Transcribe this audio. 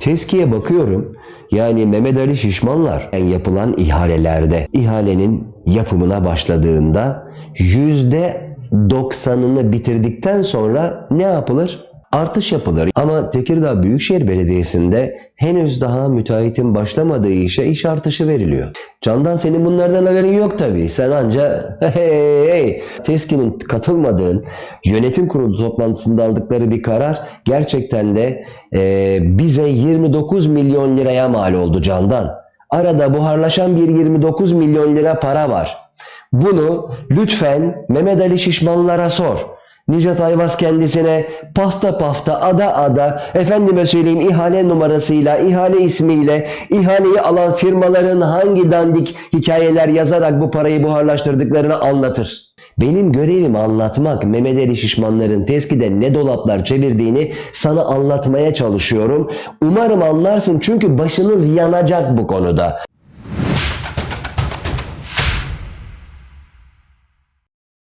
Tezkiye bakıyorum. Yani Mehmet Ali Şişmanlar yapılan ihalelerde ihalenin yapımına başladığında yüzde 90'ını bitirdikten sonra ne yapılır? Artış yapılır. Ama Tekirdağ Büyükşehir Belediyesi'nde henüz daha müteahhitin başlamadığı işe iş artışı veriliyor. Candan senin bunlardan haberin yok tabii. Sen anca hey, hey. TESKİ'nin katılmadığın yönetim kurulu toplantısında aldıkları bir karar gerçekten de e, bize 29 milyon liraya mal oldu Candan. Arada buharlaşan bir 29 milyon lira para var. Bunu lütfen Mehmet Ali Şişmanlara sor. Nicat Ayvaz kendisine pafta pafta ada ada efendime söyleyeyim ihale numarasıyla ihale ismiyle ihaleyi alan firmaların hangi dandik hikayeler yazarak bu parayı buharlaştırdıklarını anlatır. Benim görevim anlatmak Mehmet Ali Şişmanların teskide ne dolaplar çevirdiğini sana anlatmaya çalışıyorum. Umarım anlarsın çünkü başınız yanacak bu konuda.